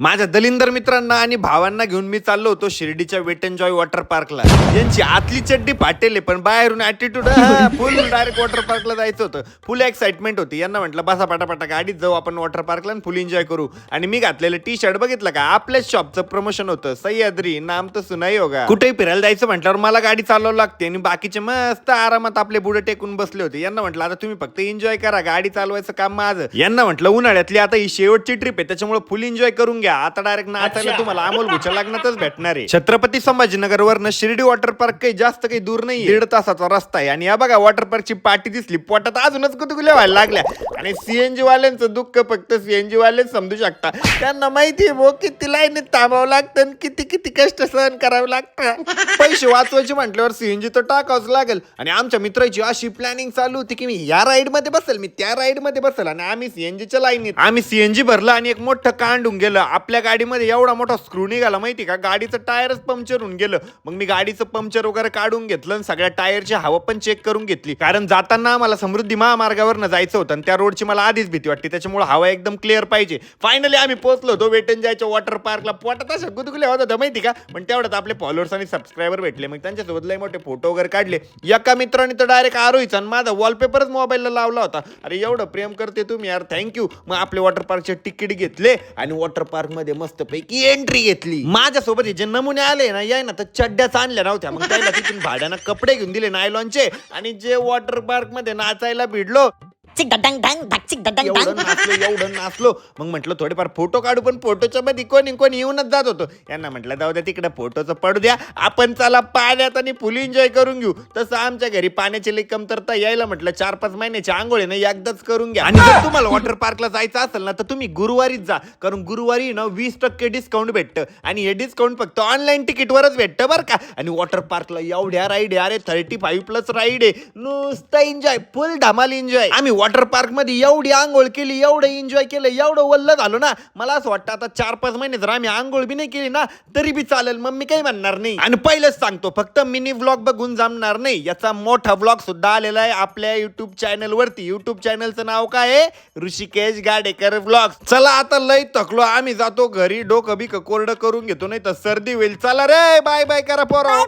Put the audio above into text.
माझ्या दलिंदर मित्रांना आणि भावांना घेऊन मी चाललो होतो शिर्डीच्या वेट एन्जॉय वॉटर पार्कला यांची आतली चड्डी फाटेल पण बाहेरून ऍटिट्यूड फुल डायरेक्ट वॉटर पार्कला जायचं होतं. फुल एक्साइटमेंट होती. यांना म्हटलं बसा पाटापाटा गाडीत जाऊ आपण वॉटर पार्कला आणि फुल एन्जॉय करू. आणि मी घातलेलं टी शर्ट बघितलं का? आपल्याच शॉपचं प्रमोशन होतं. सह्याद्री नाम तर सुनाई होगा कुठेही फिरायला जायचं म्हटल्यावर मला गाडी चालवावं लागते आणि बाकीचे मस्त आरामात आपले बुडे टेकून बसले होते. यांना म्हटलं आता तुम्ही फक्त एन्जॉय करा. गाडी चालवायचं काम माझं. यांना म्हटलं उन्हाळ्यातली आता ही शेवटची ट्रिप आहे. त्याच्यामुळे फुल एन्जॉय करून घ्या. आता डायरेक्ट नाचायला तुम्हाला अमोल गुच्या लग्नातच भेटणार आहे. छत्रपती संभाजीनगर वरनं शिर्डी वॉटर पार्क काही जास्त काही दूर नाही दीड तासाचा रस्ता आहे. आणि या बघा वॉटर पार्कची पाठी दिसली. पोटात अजूनच गुदगुल्या व्हायला लागल्या. आणि सीएनजी वाल्यांचं दुःख फक्त सीएनजी वालेच समजू शकता. त्यांना माहिती आहे भो किती लाईनीत थांबावं लागतं आणि किती किती कष्ट सहन करावं लागतं पैसे वाचवायचे म्हटल्यावर सीएनजी तर टाकावंच लागेल. आणि आमच्या मित्राची अशी प्लॅनिंग चालू होती की मी या राईडमध्ये बसेल मी त्या राईडमध्ये बसेल आणि आम्ही सीएनजीच्या लाईनीत. आम्ही सीएनजी भरलं आणि एक मोठं कांडून गेलं. आपल्या गाडीमध्ये एवढा मोठा स्क्रू निघाला माहिती का? गाडीचं टायरच पंक्चर होऊन गेलं. मग मी गाडीचं पंक्चर वगैरे काढून घेतलं आणि सगळ्या टायरची हवा पण चेक करून घेतली. कारण जाताना आम्हाला समृद्धी महामार्गावरनं जायचं होतं आणि त्या रोडची मला आधीच भीती वाटते. त्याच्यामुळे हवा एकदम क्लिअर पाहिजे. फायनली आम्ही पोहोचलो होतो वेटन जायच्या वॉटर पार्कला पोटात अशा गुदगुल्या होत होत्या माहिती का? पण तेवढ्यात आपले फॉलोअर्स आणि सबस्क्रायबर भेटले. मग त्यांच्यासोबत लय मोठे फोटो वगैरे काढले. एका मित्राने तर डायरेक्ट आरोहीचा आणि माझा वॉलपेपरच मोबाईलला लावला होता. अरे एवढं प्रेम करते तुम्ही यार थँक्यू मग आपले वॉटर पार्कचे तिकीट घेतले आणि वॉटर पार्कमध्ये मस्तपैकी एंट्री घेतली. माझ्यासोबत जे नमुने आले ना याय ना तर चड्ड्याच आणल्या नव्हत्या. मग त्याला तिथून भाड्यानं कपडे घेऊन दिले नायलॉनचे आणि जे वॉटर पार्कमध्ये नाचायला भिडलो चिक डंग डंग धक चिक डंग एवढं डंग नाचलो एवढं नाचलो. मग म्हटलं थोडेफार फोटो काढू पण फोटोच्या मध्ये कोणी कोणी येऊनच जात होतो. यांना म्हटलं जाऊ द्या तिकडे फोटोचं पडू द्या. आपण चला पाण्यात आणि फुल एन्जॉय करून घेऊ. तसं आमच्या घरी पाण्याची लई कमतरता यायला म्हटलं चार पाच महिन्याची आंघोळ आहे ना एकदाच करून घ्या. आणि जर तुम्हाला वॉटर पार्कला जायचं असेल ना तर तुम्ही गुरुवारीच जा. कारण गुरुवारी ना वीस टक्के डिस्काउंट भेटतं. आणि हे डिस्काउंट फक्त ऑनलाईन तिकीटवरच भेटतं बरं का. आणि वॉटर पार्कला एवढ्या राईड आहे अरे थर्टी फाईव्ह प्लस राईड आहे. नुसतं एन्जॉय फुल धमाल एन्जॉय आम्ही वॉटर पार्कमध्ये एवढी आंघोळ केली एवढं एन्जॉय केलं एवढं वल्ल झालो ना मला असं वाटतं आता चार पाच महिने जर आम्ही आंघोळ बी नाही केली ना तरी बी चालेल. मग मी काही म्हणणार नाही. आणि पहिलेच सांगतो फक्त मिनी व्लॉग बघून जमणार नाही. याचा मोठा व्लॉग सुद्धा आलेला आहे आपल्या युट्यूब चॅनल वरती. युट्यूब चॅनलचं नाव काय आहे? ऋषिकेश गाडेकर व्लॉग चला आता लय थकलो आम्ही जातो घरी. डोकं बी कोरडं करून घेतो नाही तर सर्दी होईल. चला रे बाय बाय करा पोरा.